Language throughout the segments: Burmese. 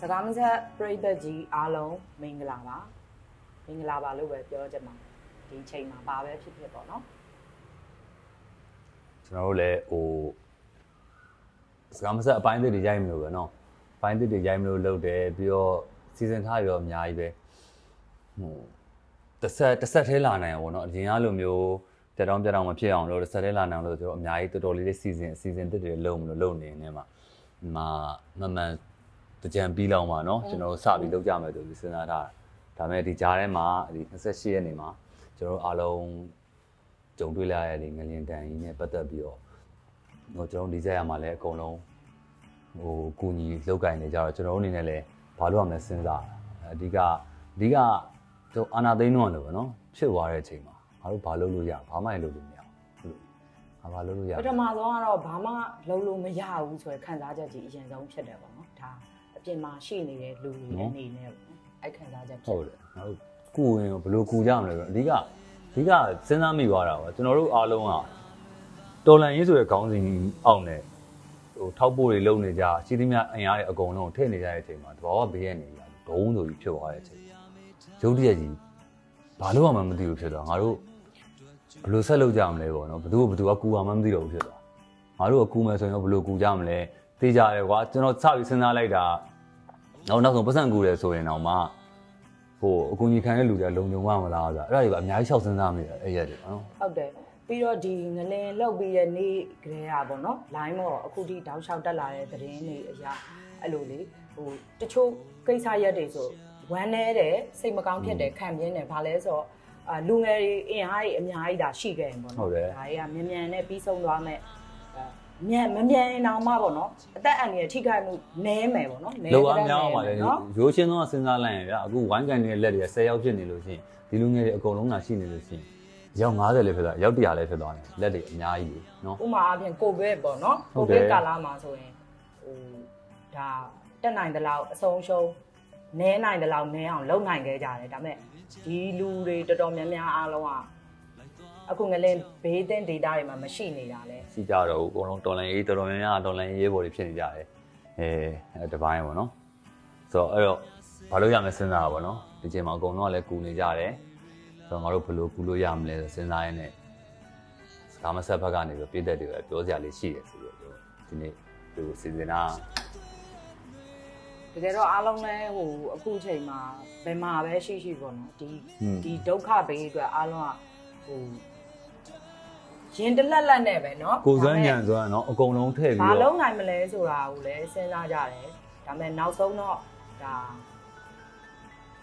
စကားမဆက်ပရိသတ်ကြီးအားလုံးမင်္ဂလာပါမင်္ဂလာပါလို့ပဲပြောကြမှာဒီချိန်မှာဘာပဲဖြစ်ဖြစ်ပေါ့နော်ကျွန်တော်တို့လည်းဟိုစကားမဆက်အပိုင်းသစ်တွေရိုက်မလို့ပဲနော်ပိုင်းသစ်တွေရိုက်မလို့လုပ်တယ်ပြီးတော့စီစဉ်ထားရောအများကြီးပဲဟိုတစ်ဆက်တစ်ဆက်သေးလာနိုင်အောင်ပေါ့နော်အရင်ကလိုမျိုးပြတောင်းပြတောင်းမဖြစ်အောင်လို့တစ်ဆက်သေးလာနိုင်အောင်လို့ဆိုတော့အများကြီးတော်တော်လေးလေးစီစဉ်စီစဉ်သစ်တွေလုပ်မလို့လုပ်နေနေမှာမှာမမှန် ကြံပြီးလောက်မှာเนาะကျွန်တော်တို့စပြီးလုပ်ကြမယ်ဆိုပြီးစဉ်းစားထားတာဒါပေမဲ့ဒီကြားထဲမှာဒီ28ရက်နေမှာကျွန်တော်တို့အားလုံး ကြုံတွေ့လာရတဲ့ငလျင်တန်ကြီးနဲ့ပတ်သက်ပြီးတော့ဟိုကျွန်တော်ဒီကြက်ရမှာလည်းအကုန်လုံးဟိုကူညီလောက်ကင်နေကြတော့ကျွန်တော်တို့အနေနဲ့လည်းဘာလို့ရမလဲစဉ်းစားအဓိကအဓိကတို့အာနာသိန်းတော့လည်းပဲเนาะဖြစ်သွားတဲ့အချိန်မှာငါတို့ဘာလုပ်လို့ရဘာမှလည်းလုပ်လို့မရဘူးဟုတ်ဘာလုပ်လို့ရ ပထမဆုံးကတော့ဘာမှလုံးလို့မရဘူးဆိုရယ်ခံစားချက်ကြီးအရင်ဆုံးဖြစ်တယ်ပေါ့နော်ဒါအ ပြင်မှာရှိနေတဲ့လူတွေအနေနဲ့ပေါ့နော်အဲ့ခံစားချက်ဖြစ်ဟုတ်တယ်ငါတို့ကူရင်ဘယ်လိုကူကြမလဲဆိုတော့အဓိကအဓိကစဉ်းစားမိသွားတာပါကျွန်တော်တို့အားလုံးကတော်လန်ရေးဆိုတဲ့ခေါင်းစဉ်အောက်နဲ့ဟိုထောက်ပို့တွေလုံနေကြရှိသမျှအင်အားတွေအကုန်လုံးထည့်နေကြတဲ့အချိန်မှာတဘာဝဘေးရနေကြဒုံးဆိုပြီးဖြစ်သွားတဲ့အချိန်ရုပ်တရက်ကြီးဘာလို့မှမသိဘူးဖြစ်သွားငါတို့ဘယ်လိုဆက်လုပ်ကြမလဲပေါ့နော်ဘယ်သူဘယ်သူကကူအောင်မှမသိတော့ဘူးဖြစ်သွားငါတို့ကကူမယ်ဆိုရင်ဘယ်လိုကူကြမလဲသိကြတယ်ကွာကျွန်တော်စပြီးစဉ်းစားလိုက်တာ နောက်နောက်ဆုံးပတ်စံကူတယ်ဆိုရင်တော့မှဟိုအကူကြီးခံတဲ့လူတွေကလုံခြုံမှာမလားဆိုတာအဲ့ဒါတွေကအများကြီးရှောက်စဉ်းစားမိတယ်အဲ့ရက်တွေနော်ဟုတ်တယ်ပြီးတော့ဒီငလင်လောက်ပြီးတဲ့နေ့ကလေးอ่ะပေါ့နော် line မော်အခုဒီတောက်လျှောက်တက်လာတဲ့သတင်းတွေအရာအဲ့လိုလေဟိုတချို့ကိစ္စရက်တွေဆိုဝမ်းနေတယ်စိတ်မကောင်းဖြစ်တယ်ခံပြင်းတယ်ဘာလဲဆိုတော့အာလူငယ်တွေအင်အားတွေအများကြီးဒါရှိခဲ့ရင်ပေါ့နော်ဒါတွေကမြန်မြန်နဲ့ပြီးဆုံးသွားမဲ့ မြန်မမြန်ရင်တော့မှပေါ့နော်အသက်အန္တရာယ်ထိခိုက်မှုနည်းမယ်ပေါ့နော်နည်းလောကများအောင်ပါလေရိုးရှင်းသောစဉ်းစားလိုက်ရင်ဗျာအခုဝိုင်းကန်နေတဲ့လက်တွေက10ယောက်ဖြစ်နေလို့ရှိရင်ဒီလူငယ်တွေအကုန်လုံးသာရှိနေလို့ရှိရင်ရောက်90လည်းဖြစ်သွားရောက်100လည်းဖြစ်သွားတယ်လက်တွေအများကြီးလေနော်ဥပမာအပြင်ကိုဗစ်ပေါ့နော်ဟုတ်ကိုတယ်ဗစ်ကာလမှာဆိုရင်ဟိုဒါတက်နိုင်တဲ့လောက်အဆုံးရှုံးနဲနိုင်တဲ့လောက်နဲအောင်လုပ်နိုင်ခဲ့ကြတယ်ဒါပေမဲ့ဒီလူတွေတော်တော်များများအားလုံးက အခုငလင်းဘေးသင့်ဒေတာတွေမှာမရှိနေတာလဲရှိကြတော့အကုန်လုံးတော်လန်ရေးတော်တော်များများတော်လန်ရေးဘော်တွေဖြစ်နေကြတယ်အဲအဲ့တပိုင်းပေါ့နော်ဆိုတော့အဲ့တော့ဘာလို့ရမလဲစဉ်းစားတာပေါ့နော်ဒီချိန်မှာအကုန်လုံးကလည်းကူနေကြတယ်ဆိုတော့ငါတို့ဘယ်လိုကူလို့ရမလဲစဉ်းစားရင်းနဲ့စကားမဆက်ဘက်ကနေပြီးပြည်သက်တွေပဲပြောစရာလေးရှိတယ်ဆိုတော့ဒီနေ့ဒီစီစဉ်တာတကယ်တော့အားလုံးလဲဟိုအခုချိန်မှာဘယ်မှာပဲရှိရှိပေါ့နော်ဒီဒီဒုက္ခဘေးအတွက်အားလုံးကဟို ရင်တလက်လက်နဲ့ပဲเนาะ ကိုစွမ်းညံစွမ်းเนาะအကုန်လုံးထည့်ပြီး ဘာ တော့ လုံးနိုင်မလဲဆိုတာကိုလည်းစဉ်းစားကြတယ်ဒါပေမဲ့နောက်ဆုံးတော့ဒါ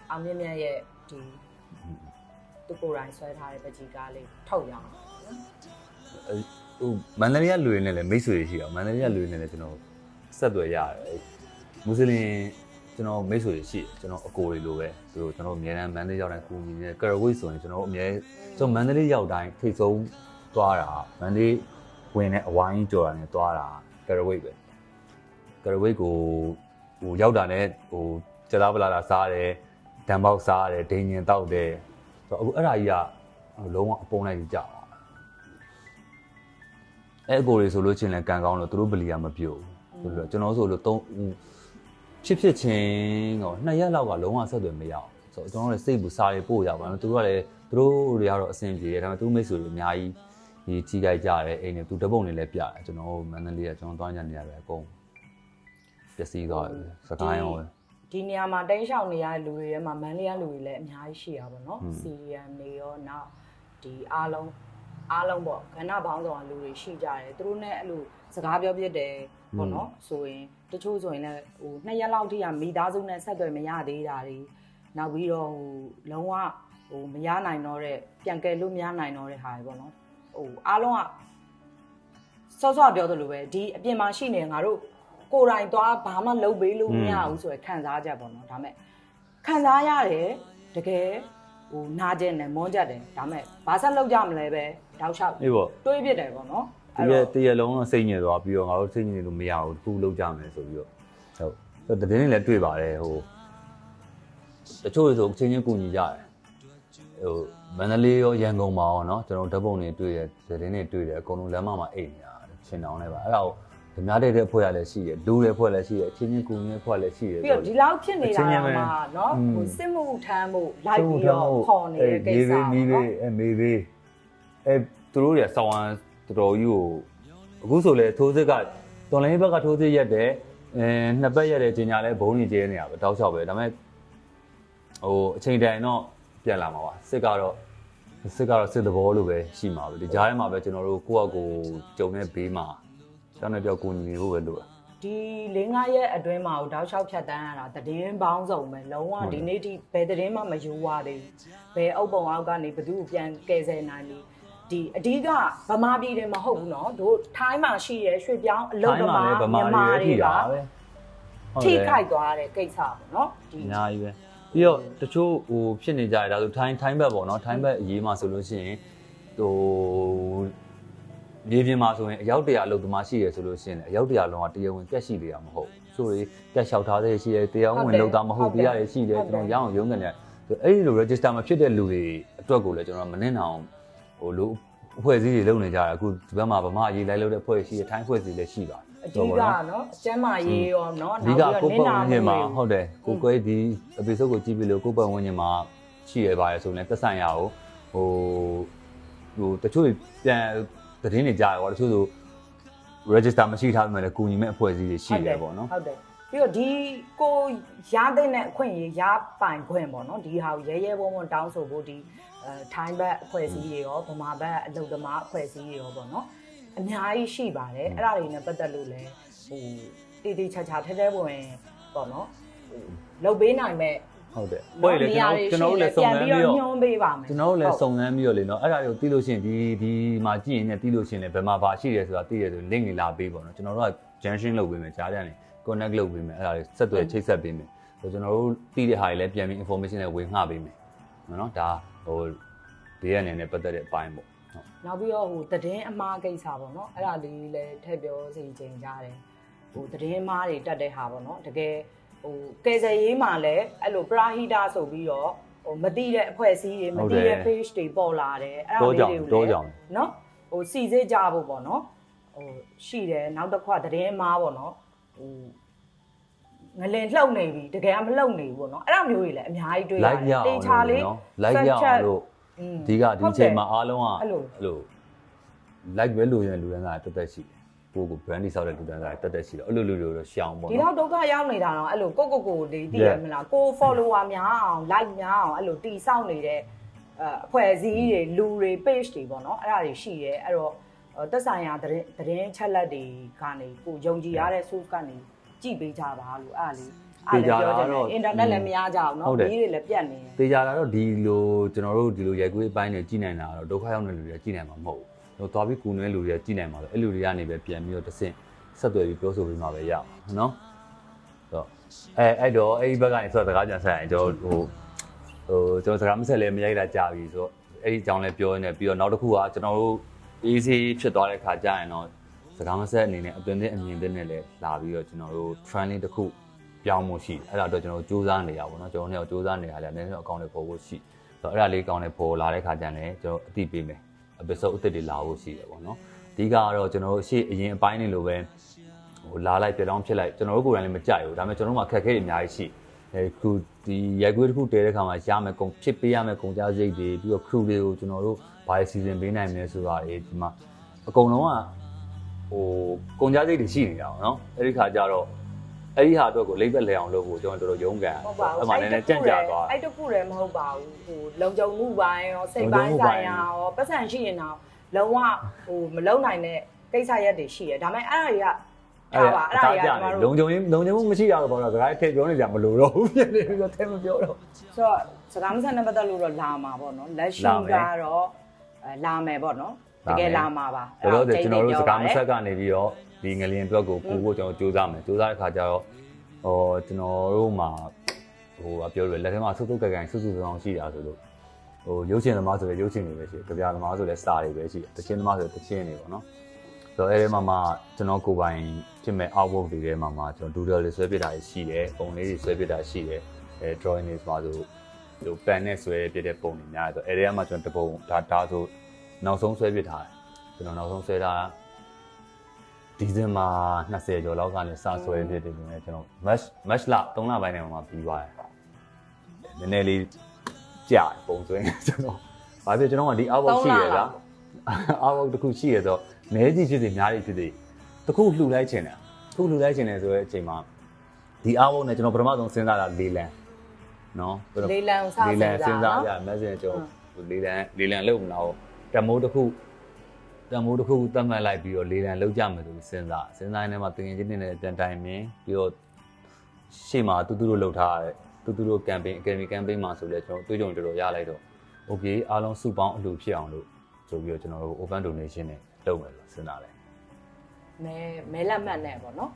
အောင်မြင့်မြတ်ရဲ့ဒီသူကိုယ်တိုင်ဆွဲထားတဲ့ပကြီကားလေးထုတ်ရအောင် ဟိုမန္တလေးကလူတွေနဲ့လည်းမိတ်ဆွေတွေရှိအောင်မန္တလေးကလူတွေနဲ့လည်းကျွန်တော်ဆက်သွယ်ရတယ်အဲ့မွတ်စလင်ကျွန်တော်မိတ်ဆွေတွေရှိတယ်ကျွန်တော်အကိုတွေလိုပဲသူတို့ကျွန်တော်အများအားမန္တလေးရောက်တိုင်းကူညီနေကရဝိတ်ဆိုရင်ကျွန်တော်အများကျွန်တော်မန္တလေးရောက်တိုင်းထိတ်ဆုံး သွားတာမန္တလေးဝင်တဲ့အဝိုင်းကြော်တာနဲ့သွားတာကရဝိတ်ပဲကရဝိတ်ကိုဟိုရောက်တာနဲ့ဟိုကျလာပလာလာစားတယ်ဒံပေါက်စားတယ်ဒိန်ညင်တောက်တယ်ဆိုတော့အခုအဲ့ဒါကြီးကလုံးဝအပုံလိုက်ကြီးကြောက်အဲ့အကိုတွေဆိုလို့ချင်းလည်းကံကောင်းလို့သူတို့ဗလီကမပြုတ်ဘူးဆိုတော့ကျွန်တော်ဆိုလို့သုံးဖြစ်ဖြစ်ချင်းတော့နှစ်ရက်လောက်ကလုံးဝဆက်သွယ်မရအောင်ဆိုတော့ကျွန်တော်လည်းစိတ်ဘူးစားရပို့ရပါမယ်သူတို့ကလည်းသူတို့တွေကတော့အဆင်ပြေတယ်ဒါပေမဲ့သူမိတ်ဆွေတွေအများကြီး ဒီကြီးကြိုက်ကြတယ်အိမ်တွေသူတပုတ်နေလည်းပြတယ်ကျွန်တော်မန္တလေးကကျွန်တော်သွားညနေရတယ်အကုန်ပျက်စီးသွားတယ်စကိုင်းရောပဲဒီနေရာမှာတိန်းရှောင်နေရတဲ့လူတွေထဲမှာမန်လေးရလူတွေလည်းအများကြီးရှိရပါတော့อืมစီရီယမ်နေရောနောက်ဒီအားလုံးအားလုံးပေါ့ခဏဘောင်းဆောင်လူတွေရှိကြတယ်သူတို့နဲ့အဲ့လိုစကားပြောပြတယ်ပေါ့နော်ဆိုရင်တချို့ဆိုရင်လည်းဟိုနှစ်ရက်လောက်ထိကမိသားစုနဲ့ဆက်သွယ်မရသေးတာတွေနောက်ပြီးတော့ဟိုလုံးဝဟိုမရနိုင်တော့တဲ့ပြန်ကယ်လို့မရနိုင်တော့တဲ့ဟာတွေပေါ့နော် ဟိုအားလုံးကစောစောပြောသလိုပဲဒီအပြင်မှာရှိနေငါတို့ကိုယ်တိုင်သွားဘာမှလုပ်ပေးလို့မရဘူးဆိုရယ်ခံစားချက်ပေါ့နော်ဒါမဲ့ခံစားရတယ်တကယ်ဟိုနာကျင်တယ်မွန်းကြက်တယ်ဒါမဲ့ဘာဆက်လုပ်ကြမလဲပဲတောက်လျှောက်အေးပေါ့တွေးပြစ်တယ်ပေါ့နော်တရက်တရက်လုံးတော့စိတ်ညစ်သွားပြီးတော့ငါတို့စိတ်ညစ်နေလို့မရဘူးတစ်ခုလုံးကြမယ်ဆိုပြီးတော့ဟုတ်ဆိုတော့တည်င်းတွေလည်းတွေ့ပါတယ်ဟိုတချို့တွေဆိုအချင်းချင်းကူညီကြတယ် ဟိုမန္တလေးရောရန်ကုန်မှာရောเนาะကျွန်တော်ဓာတ်ပုံတွေတွေ့တယ်တည်င်းတွေတွေ့တယ်အကုန်လုံးလမ်းမမှာအိတ်နေတာရှင်တောင်းနေပါအဲ့ဒါကို ဓမြတဲ့တဲ့ဖွဲ့ရလည်းရှိတယ်လူတွေဖွဲ့လည်းရှိတယ်အချင်းချင်းကူညီဖွဲ့လည်းရှိတယ် ပြီးတော့ဒီလောက်ဖြစ်နေတာ အချင်းချင်းပဲ မှာเนาะ อืม ဟိုစစ်မှုထမ်းမှုလိုက်ပြီးတော့ခေါ်နေတဲ့ကိစ္စ မီး ပေါ့ ဘေး နော် အဲမီးဘေးအဲသူတို့တွေဆောင်းအောင်တော်တော်ကြီးကိုအခုဆိုလေထိုးစစ်ကတော်လိုင်းဘက်ကထိုးစစ်ရက်တယ်အဲနှစ်ပတ်ရက်တယ်ကျင်ညာလဲဘုံကြီးကျဲနေတာပဲတောက်လျှောက်ပဲဒါပေမဲ့ဟိုအချိန်တိုင်တော့ ပြန်လာမှာပါစစ်ကတော့စစ်ကတော့စစ်သဘောလိုပဲရှိမှာပဲဒီကြားထဲမှာပဲကျွန်တော်တို့ကိုယ့်အကိုကြုံတဲ့ဘေးမှာတောင်းတဲ့ပြောက်ကိုညီနေဖို့ပဲလိုတာ ဒီ၄၅ရက်အတွင်းမှာဟိုတောက်လျှောက်ဖြတ်တန်းရတာသတင်းပေါင်းစုံပဲလုံးဝ ဟုတ်တယ် ဒီနေ့ထိဘယ်သတင်းမှမယူရသေးဘူးဘယ်အုပ်ပုံအောက်ကနေဘယ်သူကိုပြန်ကယ်ဆယ်နိုင်လဲဒီအဓိကဗမာပြည်တွေမဟုတ်ဘူးเนาะတို့ထိုင်းမှာရှိရဲရွှေပြောင်းအလုပ်သမား ဗမာ မြန်မာ တွေ တွေက ထိတာပဲ ထိခိုက်သွားတဲ့ကိစ္စပေါ့เนาะဒီ အများကြီးပဲ ပြီးတော့တချို့ဟိုဖြစ်နေကြတယ်ဒါဆိုထိုင်းထိုင်းဘက်ပေါ့နော်ထိုင်းဘက်အရေးမှာဆိုလို့ရှိရင်ဟိုမြေပြင်မှာဆိုရင်အယောက်တရာအလုပ်သမားရှိရဆိုလို့ရှိရင်လည်းအယောက်တရာလုံးကတရားဝင်ကက်ရှိသေးတာမဟုတ်ဘူးဆိုရင်ကက်လျှောက်ထားတဲ့ရှိတယ်တရားဝင်လုပ်တာမဟုတ်ပြရတယ်ရှိတယ်ကျွန်တော်ရအောင်ရုံးကနေအဲ့ဒီလို register မဖြစ်တဲ့လူတွေအတွက်ကိုလည်းကျွန်တော်မနှင်းအောင်ဟိုလူအဖွဲ့အစည်းတွေလုပ်နေကြတယ်အခုဒီဘက်မှာဗမာအရေးလိုက်လုပ်တဲ့အဖွဲ့ရှိတယ်ထိုင်းအဖွဲ့အစည်းလည်းရှိပါ အဓိကနော်အကျမ်းမာရေးရောနော်အဓိကကိုယ်ပတ်ဝန်းကျင်မှာမှုဟုတ်တယ်ကိုယ်ကွဲဒီ episode ကိုကြည့်ပြီးလို့ကိုယ်ပတ်ဝန်းကျင်မှာရှိရပါတယ်ဆိုရင်သက်ဆိုင်ရာကိုဟိုဟိုတချို့ပြန်သတင်းတွေကြားရပါတချို့ဆို register မရှိထားပေမဲ့လည်းကူညီမဲ့အဖွဲ့အစည်းတွေရှိတယ်ပေါ့နော်ဟုတ်တယ်ပြီးတော့ဒီကိုရတဲ့အခွင့်အရေးရပိုင်ခွင့်ပေါ့နော်ဒီဟာကိုရဲရဲဝုံဝုံတောင်းဆိုဖို့ဒီအဲထိုင်းဘက်အဖွဲ့အစည်းတွေရောဗမာဘက်အလုပ်သမားအဖွဲ့အစည်းတွေရောပေါ့နော် အများကြီးရှိပါတယ်အဲ့ဒါတွေနဲ့ပတ်သက်လို့လည်းဟိုတည်တည်ချာချာထဲထဲဝင်ပေါ့နော်ဟိုလုတ်ပေးနိုင်မဲ့ဟုတ်တယ်ပွဲလေကျွန်တော်ကျွန်တော်တို့လည်းစုံစမ်းပြီးတော့ညွှန်းပေးပါမယ်ကျွန်တော်တို့လည်းစုံစမ်းပြီးတော့လေနော်အဲ့ဒါတွေကိုသိလို့ရှိရင်ဒီဒီမှာကြည့်ရင်လည်းသိလို့ရှိရင်လည်းဘယ်မှာပါရှိတယ်ဆိုတာသိရဆို link တွေလာပေးပေါ့နော်ကျွန်တော်တို့က junction လုပ်ပေးမယ်ကြားကြတယ် connect လုပ်ပေးမယ်အဲ့ဒါတွေဆက်သွယ်ချိတ်ဆက်ပေးမယ်ဆိုကျွန်တော်တို့သိတဲ့ဟာတွေလည်းပြန်ပြီး information တွေဝေငှပေးမယ်နော်ဒါဟိုဘေးရအနေနဲ့ပတ်သက်တဲ့အပိုင်းပေါ့ဟုတ် နောက်ပြီးတော့ဟိုသတင်းအမှားကိစ္စပေါ့နော်အဲ့ဒါလေးလည်းထည့်ပြောစီချိန်ကြတယ်ဟိုသတင်းအမှားတွေတက်တဲ့ဟာပေါ့နော်တကယ်ဟိုကယ်ဆယ်ရေးမှာလည်းအဲ့လိုပရာဟိတာဆိုပြီးတော့ဟိုမတိတဲ့အဖွဲ့အစည်းတွေမတိတဲ့ page တွေပေါ်လာတယ်အဲ့ဒါလေးတွေကိုတောလည်းကြောင်နော်ဟိုစီစစ်ကြဖို့ပေါ့နော်ဟိုရှိတယ်နောက်တစ်ခါသတင်းအမှားပေါ့နော်ဟိုငလင်လှုပ်နေပြီတကယ်ကမလှုပ်နေဘူးပေါ့နော်အဲ့ဒါမျိုးတွေလည်းအများကြီးတွေ့ရတယ် like ရအောင်တေချာလေးနော် like ရအောင်လို့ อืมဒီကဒီအချိန်မှာအားလုံးကအဲ့လိုအဲ့လို like ပဲလို့ရင်လူတန်းစားတက်တက်ရှိတယ်ကိုကို brand တိဆောက်တဲ့လူတန်းစားတက်တက်ရှိတယ်အဲ့လိုလူတွေတော့ရှောင်ပေါ့ဒီနော်လောက်ဒုက္ခရောက်နေတာတော့အဲ့လိုကိုကိုကိုလေးသိရမလားကို follower များအောင် like များအောင်အဲ့လိုတီဆောက်နေတဲ့အဲအဖွဲ့အစည်းတွေလူတွေ page တွေပေါ့နော်အဲ့ဒါတွေရှိရဲအဲ့တော့သက်ဆိုင်ရာသတင်းသတင်းချက်လက်တွေကနေကိုယုံကြည်ရတဲ့ source ကနေကြည့်ပေးကြပါလို့အဲ့ဒါလေး အဲ့ဒါပြောချင်တယ် internet လည်းမရကြအောင်နော်ပြီးတွေလည်းပြတ်နေတယ်တေချာတာတော့ဒီလိုကျွန်တော်တို့ဒီလိုရိုက်ကွေးအပိုင်းတွေကြည်နိုင်တာတော့ဒုက္ခရောက်နေလူတွေကကြည်နိုင်မှာမဟုတ်ဘူးတော့သွားပြီးကူနေလူတွေကကြည်နိုင်မှာပဲအဲ့လူတွေကနေပဲပြန်ပြီးတော့တစ်ဆင့်ဆက်သွယ်ပြီးပြောဆိုပြီးမှပဲရအောင်နော်တော့အဲအဲ့တော့အဲ့ဒီဘက်ကနေဆိုတော့စကားပြန်ဆက်ရင်ကျွန်တော်ဟိုဟိုကျွန်တော်စကားမဆက်လဲမရိုက်တာကြာပြီဆိုတော့အဲ့ဒီအကြောင်းလဲပြောနေတယ်ပြီးတော့နောက်တစ်ခုကကျွန်တော်တို့ easy ဖြစ်သွားတဲ့ခါကြာရင်တော့စကားမဆက်အနေနဲ့အသွင်သစ်အမြင်သစ်နဲ့လဲလာပြီးတော့ကျွန်တော်တို့ training တစ်ခု ပြောင်းမှုရှိတယ်အဲ့ဒါတော့ကျွန်တော်တို့စူးစမ်းနေရပါတော့ကျွန်တော်တို့စူးစမ်းနေရလဲနည်းနည်းအကောင့်တွေပေါ်ဖို့ရှိဆိုတော့အဲ့ဒါလေးအကောင့်တွေပေါ်လာတဲ့ခါကျရင်လည်းကျွန်တော်အသိပေးမယ် episode အသစ်တွေလာဖို့ရှိတယ်ပေါ့နော်အဓိကကတော့ကျွန်တော်တို့ရှေ့အရင်အပိုင်းတွေလိုပဲဟိုလာလိုက်ပြတောင်းဖြစ်လိုက်ကျွန်တော်တို့ကိုယ်တိုင်လည်းမကြိုက်ဘူးဒါပေမဲ့ကျွန်တော်တို့မှာခက်ခဲတွေအများကြီးရှိအဲခုဒီရိုက်ကွေးတစ်ခုတဲတဲ့ခါမှာရမယ်ကုန်ဖြစ်ပေးရမယ်ကုန်ကြစိတ်တွေပြီးတော့ crew တွေကိုကျွန်တော်တို့ဘာတွေစီစဉ်ပေးနိုင်မလဲဆိုတာအေးဒီမှာအကုန်လုံးကဟိုကုန်ကြစိတ်တွေရှိနေတာပေါ့နော်အဲ့ဒီခါကျတော့ အဲ့ဒီဟာအတွက်ကိုလိမ့်ဘက်လဲအောင်လုပ်ဖို့ကျွန်တော်တော်တော်ရုန်းကန်ဟုတ်ပါဘူးအဲ့မှာနည်းနည်းကြန့်ကြာသွားအဲ့တခုလည်းမဟုတ်ပါဘူးဟိုလုံခြုံမှုပိုင်းရောစိတ်လုံခြုံပိုင်းမှုပိုင်းဆိုင်ရာရောပတ်စံရှိရင်တော့လုံးဝဟိုမလုံနိုင်တဲ့ကိစ္စရက်တွေရှိရဒါပေမဲ့အဲ့ဒါတွေကဒါပါအဲ့ဒါတွေကကျွန်တော်လုံတို့ခြုံရေးလုံခြုံမှုမရှိရတော့ဘာလို့စကားထည့်ပြောနေကြမလို့တော့ဘူးဖြစ်နေပြီးတော့ထဲမပြောတော့ဆိုတော့စကားမဆန်တဲ့ပတ်သက်လို့တော့လာမှာပေါ့နော်လက်ရှိလာမယ်ကတော့အဲလာမယ်ပေါ့နော်တလာမယ်ကယ်လာမှာပါဒါတော့ကျွန်တော်တို့စကားမဆက်ကကနေပြီးတော့ ဒီငလျင်အတွက်ကိုကိုကိုကျွန်တော်စူးစမ်းမယ်စူးစမ်းတဲ့ခါကျတော့ဟိုကျွန်တော်တို့မှာဟိုပြောရလက်ထဲမှာဆုပ်ဆုပ်ကန်ကန်ဆုပ်ဆုပ်ဆောင်ရှိတာဆိုလို့ဟိုရုပ်ရှင်သမားဆိုလည်းရုပ်ရှင်တွေပဲရှိတယ်ကြပြသမားဆိုလည်းစတာတွေပဲရှိတယ်တချင်းသမားဆိုလည်းတချင်းတွေပေါ့နော်ဆိုတော့အဲဒီမှာမှကျွန်တော်ကိုယ်ပိုင်ဖြစ်မဲ့ artwork တွေထဲမှာမှကျွန်တော် doodle တွေဆွဲပြတာရှိတယ်ပုံလေးတွေဆွဲပြတာရှိတယ်အဲ drawing တွေဆိုတော့ဟို pen နဲ့ဆွဲပြတဲ့ပုံတွေများတယ်ဆိုတော့အဲဒီထဲမှာကျွန်တော်တပုံဒါဒါဆိုနောက်ဆုံးဆွဲပြထားတယ်ကျွန်တော်နောက်ဆုံးဆွဲထားတာ ဒီဇင်ဘာ20ကျော်လောက်ကနေစဆွဲဖြစ်တယ်လို့လည်းကျွန်တော် match match လ3လပိုင်းနဲ့မှပြီးသွားတယ်နည်းနည်းလေးကြာပုံစံကျွန်တော်ဘာဖြစ်ကျွန်တော်ကဒီ out box ရှိရလား out box တစ်ခုရှိရတော့နဲကြီးဖြစ်စီများကြီးဖြစ်စီတစ်ခုလှူလိုက်ချင်တယ်တစ်ခုလှူလိုက်ချင်တယ်ဆိုတဲ့အချိန်မှာဒီ out box နဲ့ကျွန်တော်ပထမဆုံးစဉ်းစားတာလေးလန်နော်လေးလံစလေးလန်စဉ်းစားရနော် message ကျွန်တော်လေးလန်လေးလန်လုံးမလားတမိုးတစ်ခု တမိုးတစ်ခုသတ်မှတ်လိုက်ပြီးတော့လေးလန်လုံးကြမယ်ဆိုပြီးစဉ်းစားစဉ်းစားနေမှာတင်ရင်ချင်းနေနဲ့ပြန်တိုင်မြင်ပြီးတော့ရှေ့မှာတူတူတို့လှုပ်ထားတဲ့တူတူတို့ campaign academy campaign မှာဆိုလဲကျွန်တော်တွေးကြုံတော်တော်ရလိုက်တော့ okay အားလုံးစုပေါင်းအလှဖြစ်အောင်လို့ဆိုပြီးတော့ကျွန်တော်တို့ open donation နဲ့လုပ်မယ်လို့စဉ်းစားတယ်မဲမဲလက်မှတ်နဲ့ပေါ့နော်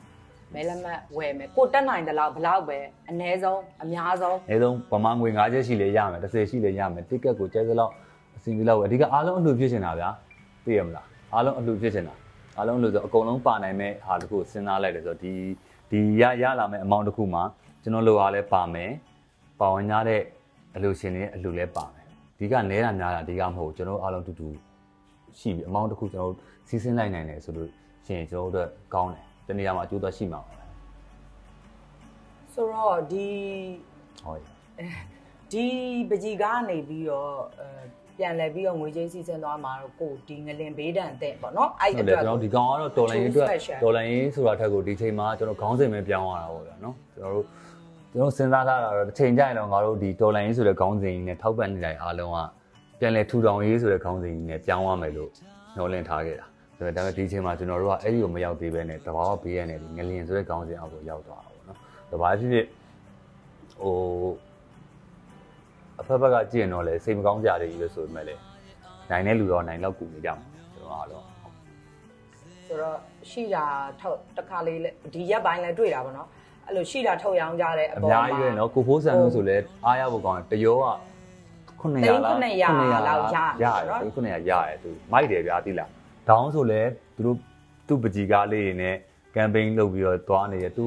မဲလက်မှတ်ဝယ်မယ်ကိုတက်နိုင်တယ်လို့ဘလောက်ပဲအ ਨੇ ဆုံးအများဆုံးအဲဆုံးဗမာငွေ9ချက်ရှိလေရမယ်30ရှိလေရမယ် ticket ကိုကျဲစလောက်အစီအစဉ်လောက်ပဲအဓိကအားလုံးအလှဖြစ်နေတာဗျာ သိရမလားအားလုံးအလှဖြစ်နေတာအားလုံးလို့ဆိုအကုန်လုံးပါနိုင်မဲ့ဟာတစ်ခုစဉ်းစားလိုက်တယ်ဆိုတော့ဒီဒီရရလာမဲ့ amount တစ်ခုမှာကျွန်တော်လိုအားလဲပါမယ်ပါဝင်ကြတဲ့အလှရှင်တွေရဲ့အလှလဲပါမယ်ဒီကနဲတာများတာဒီကမဟုတ်ကျွန်တော်အားလုံးတူတူရှိပြီ amount တစ်ခုကျွန်တော်စီးစင်းလိုက်နိုင်တယ်ဆိုလို့ရှိရင်ကျွန်တော်တို့ကောင်းတယ်တနေရာမှာအကျိုးသက်ရှိမှာပါဆိုတော့ဒီဟုတ်ပြီဒီပကြီးကားနေပြီးတော့အဲ ပြန်လဲပြီးတော့ငွေကြေးစီစဉ်သွားမှာတော့ကိုဒီငလင်ဘေးဒဏ်တဲ့ပေါ့နော်အဲ့ဟုတ်အတယ်တွက်ကျွန်တော်ဒီကောင်ကတော့တော်လိုင်းရေးအတွက် Special တော်လိုင်းရေးဆိုတာထက်ကိုဒီချိန်မှာကျွန်တော်ခေါင်းစဉ်ပဲပြောင်းရတာပေါ့ဗျာနော်ကျွန်တော်တို့ကျွန်တော်စဉ်းစားထားတာတော့တစ်ချိန်ကျရင်တော့ငါတို့ဒီတော်လိုင်းရေးဆိုတဲ့ခေါင်းစဉ်ကြီးနဲ့ထောက်ပံ့နေတိုင်းအားလုံးကပြန်လဲထူထောင်ရေးဆိုတဲ့ခေါင်းစဉ်ကြီးနဲ့ပြောင်းရမယ်လို့ညှော်လင့်ထားခဲ့တာဒါပေမဲ့ဒီချိန်မှာကျွန်တော်တို့ကအဲ့ဒီကိုမရောက်သေးပဲနဲ့တဘာဝဘေးရနေဒီငလျင်ဆိုတဲ့ခေါင်းစဉ်အောက်ကိုရောက်သွားတာပေါ့နော်တဘာဖြစ်ဖြစ်ဟို အဖက်ဘက်ကကြည့်ရင်တော့လေစိတ်မကောင်းကြတယ်ကြီးလို့ဆိုပေမဲ့လေနိုင်တဲ့လူတော့နိုင်တော့ကူနေကြမှာကျွန်တော်ကတော့ဆိုတော့ရှိတာထုတ်တခါလေးဒီရက်ပိုင်းလည်းတွေ့တာဗောနော်အဲ့လိုရှိတာထုတ်ရောင်းကြတဲ့အပေါ်မှာအများကြီးပဲနော်ကိုဖိုးဆန်လို့ဆိုလဲအားရဖို့ကောင်းတယ်တရောက900လား900လောက်ရရတယ်900ရတယ်သူမိုက်တယ်ဗျာတိလားဒေါင်းဆိုလဲသူတို့သူ့ပကြီကားလေးတွေနဲ့ကမ်ပိန်းလုပ်ပြီးတော့သွားနေတယ်သူ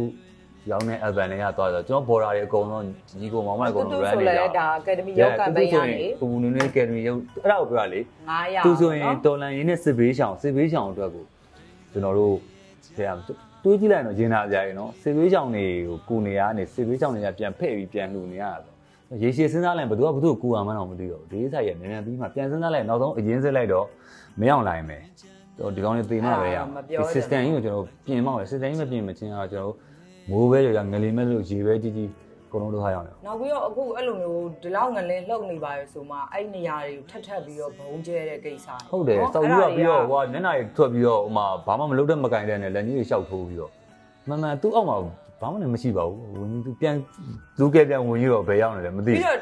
ရောင်းတဲ့ event တွေကသွားတော့ကျွန်တော် border တွေအကုန်လုံးညီကိုမောင်မိုက်အကုန်တူလုံး run ဆိုနေလဲကြဒါအကယ်ဒမီရောက်ကမ်ပိန်းရနေပူပူနွေးနွေး academy ရုပ်အဲ့ဒါကိုပြောရလေ900သူဆိုရင်တော်လန်ရင်းနဲ့စစ်ဘေးရှောင်စစ်ဘေးရှောင်အတွက်ကိုကျွန်တော်တို့ဆရာတွေးကြည့်လိုက်တော့ရင်နာကြရင်နော်စစ်ဘေးရှောင်တွေကိုကူနေရနေစစ်ဘေးရှောင်တွေကပြန်ဖဲ့ပြီးပြန်လှူနေရတာဆိုရေရှည်စဉ်းစားလိုက်ဘယ်သူကဘယ်သူကိုကူအောင်မတော့မသိတော့ဘူးဒီဆိုင်ရမြန်မြန်ပြီးမှပြန်စဉ်းစားလိုက်နောက်ဆုံးအရင်စစ်လိုက်တော့မရောက်နိုင်မယ်တော့ဒီကောင်းလေးသေမှပဲရအောင်ဒီ system ကြီးကိုကျွန်တော်ပြင်မောက်ရ system ကြီးမပြင်မချင်းတော့ကျွန်တော် မိုးပဲရငလင်းမဲ့လို့ရေပဲကြီးကြီးအကုန်လုံးတို့ထားရအောင်နောက်ပြီးတော့အခုအဲ့လိုမျိုးဒီလောက်ငလင်းလှုပ်နေပါရဆိုမှအဲ့နေရာတွေကိုထပ်ထပ်ပြီးတော့ဘုံကျဲတဲ့ကိစ္စဟုတ်တယ်စောက်ပြီးတော့ပြီးတော့ဟိုကမျက်နှာတွေထွက်ပြီးတော့ဟိုမှာဘာမှမလုပ်တဲ့မကင်တဲ့နဲ့လက်ကြီးတွေရှောက်ထိုးပြီးတော့မှန်မှန်သူ့အောက်မှာဘာမှလည်းမရှိပါဘူးဝင်ကြီးသူပြန်သူကဲပြန်ဝင်ကြီးတော့ဘယ်ရောက်နေလဲမသိပြီးတော့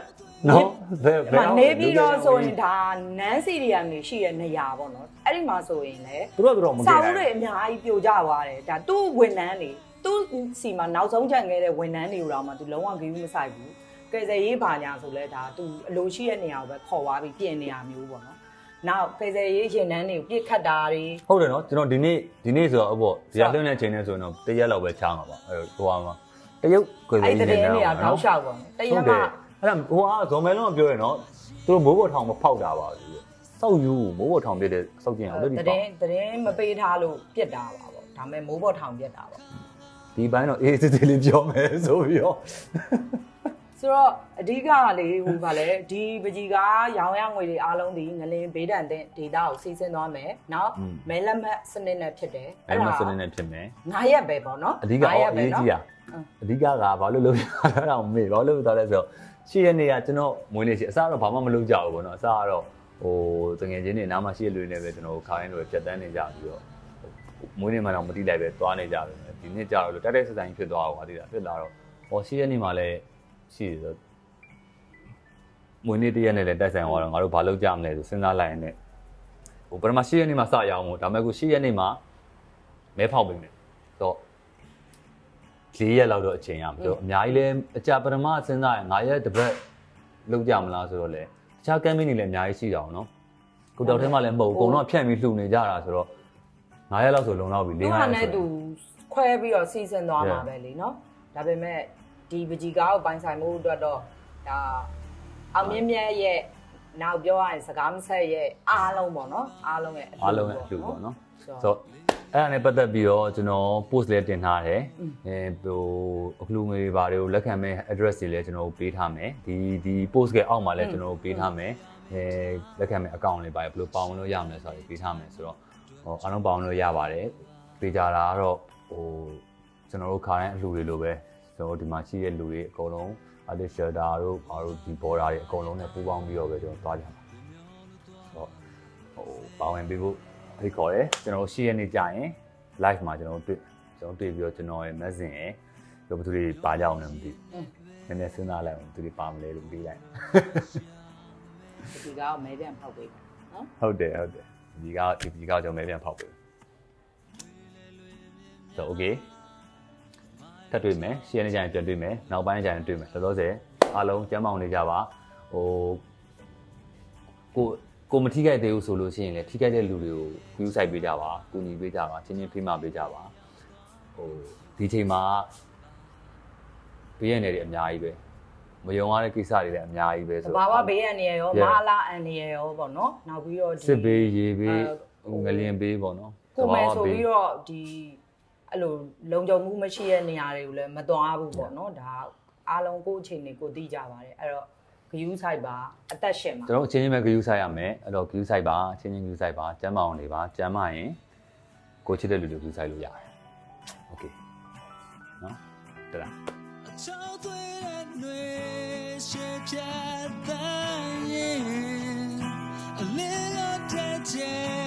နော်ဘယ်ဒီမှာနေပြီးတော့ဆိုရင်ဒါနန်းစီရီယာနေရှိတဲ့နေရာပေါ့နော်အဲ့ဒီမှာဆိုရင်လေသူတို့ကတော့မကဲစာနိုအုပ်တွေင်အများကြီးပြိုကျသွားတယ်ဒါသူ့ဝန်ထမ်းတွေသူ့စီမှာနောက်ဆုံးကြံခဲ့တဲ့ဝန်ထမ်းတွေကိုတော့မှသူလုံးဝဂရုမစိုက်ဘူးကယ်ဆယ်ရေးပါညာဆိုလဲဒါသူအလိုရှိတဲ့နေရာကိုပဲခေါ်သွားပြီးပြင်နေရမျိုးပေါ့နော်နောက်ကယ်ဆယ်ရေးရင်တန်းတွေကိုပြစ်ခတ်တာတွေဟုတ်တယ်နော်ကျွန်တော်ဒီနေ့ဒီနေ့ဆိုတော့အပေါ့ဒီကလွှင့်တဲ့ချိန်နဲ့ဆိုရင်တော့တရက်လောက်ပဲချားမှာပါအဲဟိုဟာမှာတရုတ်ကိုယ်အဲ့လေးဒီနေတဲ့နေနေရာတောက်လျှောက်ပေါ့တရက်ဟုတ်တမှယ် အဲ့ဒါဟိုဟာဇော်မဲလုံးကပြောရနော်သူတို့မိုးပေါ်ထောင်မဖောက်တာပါဘူးစောက်ယူမိုးပေါ်ထောင်ပြတဲ့စောက်ကျင်အောင်လက်ဒီ တ ပေါ့ ရင်တရင်မပေးထားလို့ပြစ်တာပါပေါ့ဒါပေမဲ့မိုးပေါ်ထောင်ပြစ်တာပေါ့ ဒီဘိုင်းတော့အေးစစ်စစ်လေးပြောမယ်ဆိုပြီးတော့ ဆိုတော့အဓိကကလေဟိုဗာလဲဒီပကြီးကရောင်းရငွေတွေအားလုံးဒီငလင်းဘေးဒဏ်တဲ့ဒေတာကိုစီးဆင်းသွားမယ်เนาะမဲလက်မှတ်စနစ်နဲ့ဖြစ်တယ် အဲ့မှာစနေနဲ့ဖြစ်မယ် 9ရက်ပဲပေါ့เนาะ အဓိကအော်အရေးကြီးတာအဓိကကဘာလို့လုပ်ရတာတော့မေ့ဘာလို့လုပ်တာလဲဆိုတော့ ရှေ့ရက်နေ့ကကျွန်တော်မွေးနေ့ရှိအစားတော့ဘာမှမလုပ်ကြဘူးပေါ့နော်အစားကတော့ဟိုတငယ်ချင်းတွေနားမှာရှိတဲ့လူတွေနဲ့ပဲကျွန်တော်ခိုင်းလို့ဖြတ်တန်းနေကြပြီးတော့မွေးနေ့မှတော့မတိလိုက်ပဲသွားနေကြတယ်ဒီနေ့ကြတော့တက်တဲ့စတိုင်ဖြစ်သွားအောင်ဟာတိတာဖြစ်လာတော့ဟောရှေ့ရက်နေ့မှလည်းရှိတယ်ဆိုမွေးနေ့တရက်နဲ့လည်းတိုက်ဆိုင်သွားတော့ငါတို့ဘာလုပ်ကြမလဲဆိုစဉ်းစားလိုက်ရင်လည်းဟိုပထမရှေ့ရက်နေ့မှစရအောင်မို့ဒါပေမဲ့ခုရှေ့ရက်နေ့မှမဲဖောက်ပေးမယ်ဆိုတော့ ၄ရက်လောက်တော့အချိန်ရမှာပြောအများကြီးလဲအကြပထမစဉ်းစားရင်9ရက်တစ်ပတ်လောက်ကြမလားဆိုတော့လေတခြား campaign တွေလည်းအများကြီးရှိတာအောင်နော်ကိုတောက်ထဲမှာလည်းမဟုတ်ဘူးအကုန်လုံးဖြန့်ပြီးလှူနေကြတာဆိုတော့9ရက်လောက်ဆိုလုံလောက်ပြီ၄ရက်လောက်ဆိုတော့သူခွဲပြီးတော့စီစဉ်သွားမှာပဲလေနော်ဒါပေမဲ့ဒီပကြီကားကိုပိုင်ဆိုင်မှုအတွက်တော့ဒါအောင်မြင့်မြတ်ရဲ့နောက်ပြောရရင်စကားမဆက်ရဲ့အားလုံးပေါ့နော်အားလုံးရဲ့အားလုံးရဲ့အလှူပေါ့နော်ဆိုတော့ အဲ့ဒါနဲ့ပတ်သက်ပြီးတော့ကျွန်တော် post လေးတင်ထားတယ်အဲဟိုအကလူငွေတွေဘာတွေကိုလက်ခံမဲ့ address တွေလည်းကျွန်တော်ပေးထားမယ်ဒီဒီ post ကအောက်မှာလည်းကျွန်တော်ပေးထားမယ်အဲလက်ခံမဲ့ account တွေပါဘယ်လိုပေါဝင်လို့ရမလဲဆိုတာပေးထားမယ်ဆိုတော့ဟိုအားလုံးပေါဝင်လို့ရပါတယ်ပေးကြတာကတော့ဟိုကျွန်တော်တို့ခါတိုင်းအလှူတွေလိုပဲကျွန်တော်တို့ဒီမှာရှိတဲ့လူတွေအကုန်လုံး artist shelter တို့ဘာတို့ဒီ border တွေအကုန်လုံးနဲ့ပူးပေါင်းပြီးတော့ပဲကျွန်တော်သွားကြမှာဆိုတော့ဟိုပါဝင်ပေးဖို့ ဖိတ်ခေါ်တယ်ကျွန်တော်တို့ရှိရနေကြရင် live မှာကျွန်တော်တို့တွေ့ကျွန်တော်တွေ့ပြီးတော့ကျွန်တော်ရဲ့ message ရဲ့ဘယ်သူတွေပါကြအောင်လဲမသိဘူးနည်းနည်းစဉ်းစားလိုက်အောင်သူတွေပါမလဲလို့ပြီးလိုက်ဒီကောင်မဲပြန်ဖောက်ပေးတယ်နော်ဟုတ်တယ်ဟုတ်တယ်ဒီကဒီကကျွန်တော်မဲပြန်ဖောက်ပေးဆို okay ထပ်တွေ့မယ်ရှင်းနေကြရင်ပြန်တွေ့မယ်နောက်ပိုင်းကျရင်တွေ့မယ်လောလောဆယ်အားလုံးကျမ်းမောင်နေကြပါဟိုကို ကိုမထိခိုက်သေးဘူးဆိုလို့ရှိရင်လည်းထိခိုက်တဲ့လူတွေကို view site ပေးကြပါကူညီပေးကြပါချင်းချင်းဖိမပေးကြပါဟိုဒီချိန်မှာဘေးရနေတယ်အများကြီးပဲမယုံရတဲ့ကိစ္စတွေလည်းအများကြီးပဲတဆိုဘာဝဘေးအန္တရာယ်ရောမဟာလာအန္တရာယ်ရောပေါ့နော်နောက်ပြီးတော့ဒီစစ်ဘေးရေဘေးဟိုငလျင်ဘေးပေါ့နော်ကိုမယ်ဆိုသဘာဝဘေးပြီးတော့ဒီအဲ့လိုလုံခြုံမှုမရှိတဲ့နေရာတွေကိုလည်းမသွားဘူးပေါ့နော်ဒါအားလုံးကိုယ့်အချိန်နဲ့ကိုယ်သိကြပါတယ်အဲ့တော့ ဂယူးဆိုင်ပါအသက်ရှင်ပါကျွန်တော်အချင်းချင်းပဲဂယူးဆိုင်ရမယ်အဲ့တော့ဂယူးဆိုင်ပါအချင်းချင်းဂယူးဆိုင်ပါကျမ်းမာအောင်နေပါကျမ်းမာရင်ကိုချစ်တဲ့လူတွေဂယူးဆိုင်လို့ရတယ်โอเคနော်တလားအချောသွေးတဲ့နှွေရှေ့ပြတ်တဲ့ရင်အလင်းတော့တဲ့